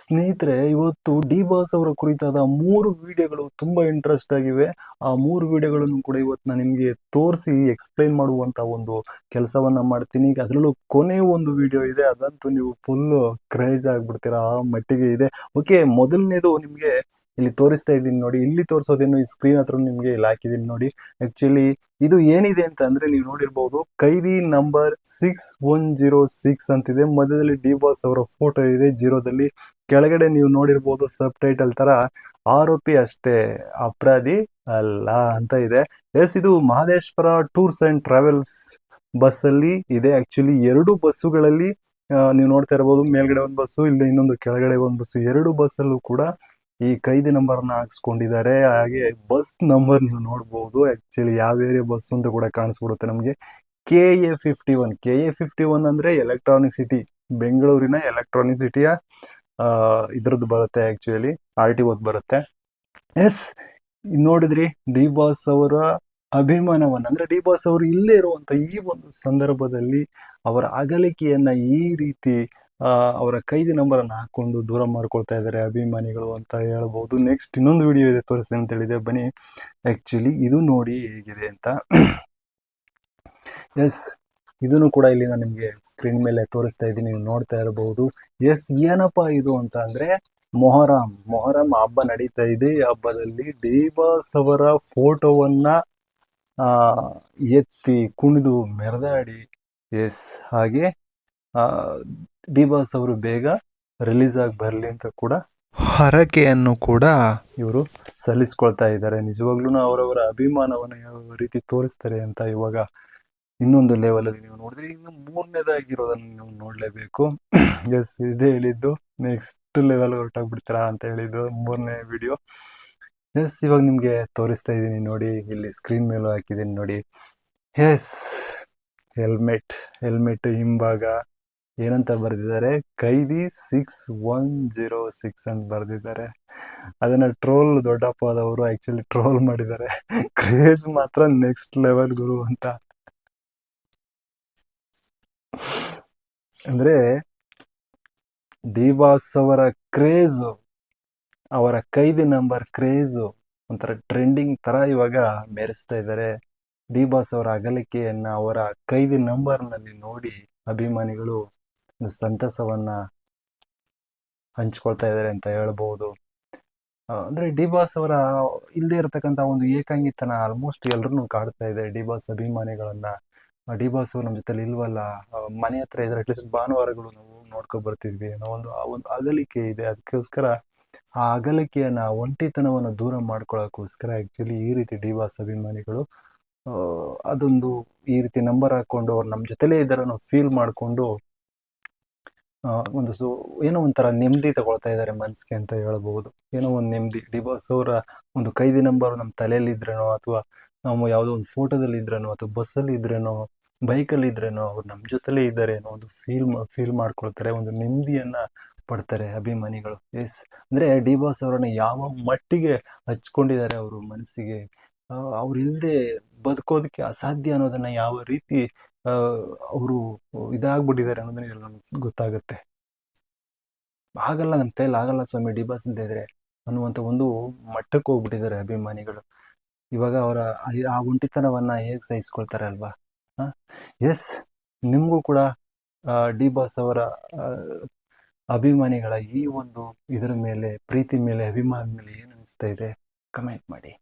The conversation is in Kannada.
ಸ್ನೇಹಿತರೆ, ಇವತ್ತು ಡಿ ಬಾಸ್ ಅವರ ಕುರಿತಾದ ಮೂರು ವಿಡಿಯೋಗಳು ತುಂಬಾ ಇಂಟ್ರೆಸ್ಟ್ ಆಗಿವೆ. ಆ ಮೂರು ವಿಡಿಯೋಗಳನ್ನು ಕೂಡ ಇವತ್ತು ನಾನು ನಿಮಗೆ ತೋರಿಸಿ ಎಕ್ಸ್ಪ್ಲೈನ್ ಮಾಡುವಂತ ಒಂದು ಕೆಲಸವನ್ನ ಮಾಡ್ತೀನಿ. ಅದರಲ್ಲೂ ಕೊನೆ ಒಂದು ವಿಡಿಯೋ ಇದೆ. ಅದಂತೂ ನೀವು ಫುಲ್ ಕ್ರೇಜ್ ಆಗ್ಬಿಡ್ತೀರಾ ಆ ಮಟ್ಟಿಗೆ ಇದೆ. ಓಕೆ ಮೊದಲನೇದು ನಿಮಗೆ ಇಲ್ಲಿ ತೋರಿಸ್ತಾ ಇದ್ದೀನಿ ನೋಡಿ, ಇಲ್ಲಿ ತೋರಿಸೋದೇನು ಈ ಸ್ಕ್ರೀನ್ ಹತ್ರ ನಿಮಗೆ ಇಲ್ಲಿ ಹಾಕಿದ್ದೀನಿ ನೋಡಿ. ಆಕ್ಚುಲಿ ಇದು ಏನಿದೆ ಅಂತ ಅಂದ್ರೆ ನೀವು ನೋಡಿರ್ಬಹುದು ಕೈದಿ number six one zero six ಅಂತಿದೆ. ಮಧ್ಯದಲ್ಲಿ ಡಿ ಬಾಸ್ ಅವರ ಫೋಟೋ ಇದೆ ಜೀರೋದಲ್ಲಿ. ಕೆಳಗಡೆ ನೀವು ನೋಡಿರ್ಬೋದು ಸಬ್ ಟೈಟಲ್ ತರ, ಆರೋಪಿ ಅಷ್ಟೇ, ಅಪರಾಧಿ ಅಲ್ಲ ಅಂತ ಇದೆ. ಎಸ್ ಇದು Mahadeshwara tours and travels bus ಅಲ್ಲಿ ಇದೆ. ಆಕ್ಚುಲಿ ಎರಡು ಬಸ್ಸುಗಳಲ್ಲಿ ನೀವು ನೋಡ್ತಾ ಇರಬಹುದು ಮೇಲ್ಗಡೆ ಒಂದು ಬಸ್ಸು ಇಲ್ಲಿ ಇನ್ನೊಂದು ಕೆಳಗಡೆ ಒಂದು ಬಸ್ಸು ಎರಡು ಬಸ್ಸಲ್ಲೂ ಕೂಡ ಈ ಕೈದಿ ನಂಬರ್ನ ಹಾಕ್ಸ್ಕೊಂಡಿದ್ದಾರೆ. ಹಾಗೆ ಬಸ್ ನಂಬರ್ ನೀವು ನೋಡಬಹುದು ಆಕ್ಚುಲಿ ಯಾವ ಏರಿಯಾ ಬಸ್ ಅಂತ ಕೂಡ ಕಾಣಿಸ್ಬಿಡುತ್ತೆ ನಮಗೆ. K A fifty one K A fifty one ಅಂದ್ರೆ ಎಲೆಕ್ಟ್ರಾನಿಕ್ ಸಿಟಿ ಬೆಂಗಳೂರಿನ ಎಲೆಕ್ಟ್ರಾನಿಕ್ ಸಿಟಿಯ ಇದ್ರದ್ದು ಬರುತ್ತೆ ಆಕ್ಚುಲಿ ಆರ್ ಟಿ ಓದ್ ಬರುತ್ತೆ. ಎಸ್ ನೋಡಿದ್ರಿ ಡಿ ಬಾಸ್ ಅವರ ಅಭಿಮಾನವನ್ನು, ಅಂದ್ರೆ ಡಿ ಬಾಸ್ ಅವರು ಇಲ್ಲೇ ಇರುವಂತ ಈ ಒಂದು ಸಂದರ್ಭದಲ್ಲಿ ಅವರ ಅಗಲಿಕೆಯನ್ನ ಈ ರೀತಿ ಅವರ ಕೈದಿ ನಂಬರ್ ಅನ್ನ ಹಾಕೊಂಡು ದೂರ ಮಾಡ್ಕೊಳ್ತಾ ಇದ್ದಾರೆ ಅಭಿಮಾನಿಗಳು ಅಂತ ಹೇಳ್ಬಹುದು ನೆಕ್ಸ್ಟ್ ಇನ್ನೊಂದು ವಿಡಿಯೋ ಇದೆ ತೋರಿಸ್ತೀನಿ ಅಂತ ಹೇಳಿದೆ ಬನ್ನಿ. ಆಕ್ಚುಲಿ ಇದು ನೋಡಿ ಹೇಗಿದೆ ಅಂತ. ಎಸ್ ಇದನ್ನು ಕೂಡ ಇಲ್ಲಿ ನಾನು ನಿಮಗೆ ಸ್ಕ್ರೀನ್ ಮೇಲೆ ತೋರಿಸ್ತಾ ಇದ್ದೀನಿ, ನೀವು ನೋಡ್ತಾ ಇರಬಹುದು ಎಸ್ ಏನಪ್ಪಾ ಇದು ಅಂತ ಅಂದ್ರೆ ಮೊಹರಂ. ಮೊಹರಂ ಹಬ್ಬ ನಡೀತಾ ಇದೆ. ಈ ಹಬ್ಬದಲ್ಲಿ ದೇವಾಸ್ ಅವರ ಫೋಟೋವನ್ನ ಎತ್ತಿ ಕುಣಿದು ಮೆರೆದಾಡಿ. ಎಸ್ ಹಾಗೆ ಆ ಡಿಬಾಸ್ ಅವರು ಬೇಗ ರಿಲೀಸ್ ಆಗಿ ಬರಲಿ ಅಂತ ಕೂಡ ಹರಕೆಯನ್ನು ಕೂಡ ಇವರು ಸಲ್ಲಿಸ್ಕೊಳ್ತಾ ಇದ್ದಾರೆ. ನಿಜವಾಗ್ಲೂ ಅವರವರ ಅಭಿಮಾನವನ್ನು ಯಾವ ರೀತಿ ತೋರಿಸ್ತಾರೆ ಅಂತ ಇವಾಗ ಇನ್ನೊಂದು ಲೆವೆಲಲ್ಲಿ ನೀವು ನೋಡಿದ್ರೆ ಇನ್ನು ಮೂರನೇದಾಗಿರೋದನ್ನು ನೀವು ನೋಡಲೇಬೇಕು. ಎಸ್ ಇದೇ ಹೇಳಿದ್ದು. ನೆಕ್ಸ್ಟ್ ಲೆವೆಲ್ ಹೊರಟಾಗ್ಬಿಡ್ತೀರಾ ಅಂತ ಹೇಳಿದ್ದು ಮೂರನೇ ವಿಡಿಯೋ ಎಸ್ ಇವಾಗ ನಿಮಗೆ ತೋರಿಸ್ತಾ ಇದ್ದೀನಿ ನೋಡಿ. ಇಲ್ಲಿ ಸ್ಕ್ರೀನ್ ಮೇಲೂ ಹಾಕಿದ್ದೀನಿ ನೋಡಿ. ಎಸ್ ಹೆಲ್ಮೆಟ್ ಹೆಲ್ಮೆಟ್ ಹಿಂಭಾಗ. ಏನಂತ ಬರೆದಿದ್ದಾರೆ? ಕೈದಿ ಸಿಕ್ಸ್ ಒನ್ ಜೀರೋ ಸಿಕ್ಸ್ ಅಂತ ಬರೆದಿದ್ದಾರೆ. ಅದನ್ನ ಟ್ರೋಲ್ ದೊಡ್ಡಪ್ಪದವರು ಆಕ್ಚುಲಿ ಟ್ರೋಲ್ ಮಾಡಿದ್ದಾರೆ. ಕ್ರೇಜ್ ಮಾತ್ರ ನೆಕ್ಸ್ಟ್ ಲೆವೆಲ್ ಗುರು ಅಂತ. ಅಂದ್ರೆ ಡಿ ಬಾಸ್ ಅವರ ಕ್ರೇಜ್, ಅವರ ಕೈದಿ ನಂಬರ್ ಕ್ರೇಜು ಒಂಥರ ಟ್ರೆಂಡಿಂಗ್ ತರ ಇವಾಗ ಮೆರೆಸ್ತಾ ಇದ್ದಾರೆ. ಡಿ ಬಾಸ್ ಅವರ ಅಗಲಿಕೆಯನ್ನ ಅವರ ಕೈದಿ ನಂಬರ್ನಲ್ಲಿ ನೋಡಿ ಅಭಿಮಾನಿಗಳು ಸಂತಸವನ್ನ ಹಂಚ್ಕೊಳ್ತಾ ಇದ್ದಾರೆ ಅಂತ ಹೇಳ್ಬೋದು. ಅಂದ್ರೆ ಡಿ ಬಾಸ್ ಅವರ ಇಲ್ಲದೆ ಇರತಕ್ಕಂತ ಒಂದು ಏಕಾಂಗಿತನ ಆಲ್ಮೋಸ್ಟ್ ಎಲ್ಲರೂ ಕಾಡ್ತಾ ಇದೆ. ಡಿ ಬಾಸ್ ಅಭಿಮಾನಿಗಳನ್ನ ಡಿ ಬಾಸ್ ನಮ್ಮ ಜೊತೆಲಿ ಇಲ್ವಲ್ಲ? ಮನೆ ಹತ್ರ ಇದ್ರೆ ಅಟ್ಲೀಸ್ಟ್ ಭಾನುವಾರಗಳು ನಾವು ನೋಡ್ಕೊ ಬರ್ತಿದ್ವಿ ಅನ್ನೋ ಒಂದು, ಆ, ಒಂದು ಅಗಲಿಕೆ ಇದೆ. ಅದಕ್ಕೋಸ್ಕರ ಆ ಅಗಲಿಕೆಯನ್ನ, ಒಂಟಿತನವನ್ನು ದೂರ ಮಾಡ್ಕೊಳ್ಳೋಕ್ಕೋಸ್ಕರ ಆಕ್ಚುಲಿ ಈ ರೀತಿ ಡಿ ಬಾಸ್ ಅಭಿಮಾನಿಗಳು ಅದೊಂದು ಈ ರೀತಿ ನಂಬರ್ ಹಾಕೊಂಡು ಅವ್ರು ನಮ್ಮ ಜೊತೆಲೇ ಇದ್ದಾರೆ ಫೀಲ್ ಮಾಡಿಕೊಂಡು ಒಂದು ಸು ಏನೋ ಒಂಥರ ನೆಮ್ಮದಿ ತಗೊಳ್ತಾ ಇದ್ದಾರೆ ಮನಸ್ಸಿಗೆ ಅಂತ ಹೇಳಬಹುದು ಏನೋ ಒಂದು ನೆಮ್ಮದಿ. ಡಿ ಬಾಸ್ ಅವರ ಒಂದು ಕೈದಿ ನಂಬರ್ ನಮ್ಮ ತಲೆಯಲ್ಲಿ ಇದ್ರೇನೋ ಅಥವಾ ನಾವು ಯಾವುದೋ ಒಂದು ಫೋಟೋದಲ್ಲಿ ಇದ್ರೇನೋ ಅಥವಾ ಬಸ್ಸಲ್ಲಿ ಇದ್ರೇನೋ ಬೈಕಲ್ಲಿ ಇದ್ರೇನೋ ಅವ್ರು ನಮ್ಮ ಜೊತೆಲೇ ಇದ್ದಾರೆ ಅನ್ನೋ ಒಂದು ಫೀಲ್ ಫೀಲ್ ಮಾಡ್ಕೊಳ್ತಾರೆ, ಒಂದು ನೆಮ್ಮದಿಯನ್ನ ಪಡ್ತಾರೆ ಅಭಿಮಾನಿಗಳು. ಎಸ್, ಅಂದ್ರೆ ಡಿ ಬಾಸ್ ಅವರನ್ನ ಯಾವ ಮಟ್ಟಿಗೆ ಹಚ್ಕೊಂಡಿದ್ದಾರೆ ಅವರು ಮನಸ್ಸಿಗೆ ಅವ್ರ ಬದುಕೋದಕ್ಕೆ ಅಸಾಧ್ಯ ಅನ್ನೋದನ್ನ ಯಾವ ರೀತಿ ಅವರು ಇದಾಗ್ಬಿಟ್ಟಿದ್ದಾರೆ ಅನ್ನೋದನ್ನ ನಮ್ಗೆ ಗೊತ್ತಾಗುತ್ತೆ. ಆಗಲ್ಲ ನಮ್ಮ ಕೈಲಿ ಆಗಲ್ಲ ಸ್ವಾಮಿ ಡಿ ಬಾಸ್ ಅಂತ ಇದ್ರೆ ಅನ್ನುವಂಥ ಒಂದು ಮಟ್ಟಕ್ಕೆ ಹೋಗ್ಬಿಟ್ಟಿದ್ದಾರೆ ಅಭಿಮಾನಿಗಳು. ಇವಾಗ ಅವರ ಆ- ಒಂಟಿತನವನ್ನ ಹೇಗೆ ಸಹಿಸ್ಕೊಳ್ತಾರೆ ಅಲ್ವಾ? ಎಸ್, ನಿಮಗೂ ಕೂಡ ಡಿ ಬಾಸ್ ಅವರ ಅಭಿಮಾನಿಗಳ ಈ ಒಂದು ಇದರ ಮೇಲೆ, ಪ್ರೀತಿ ಮೇಲೆ ಅಭಿಮಾನ ಮೇಲೆ ಏನು ಅನಿಸ್ತಾ ಇದೆ? ಕಮೆಂಟ್ ಮಾಡಿ.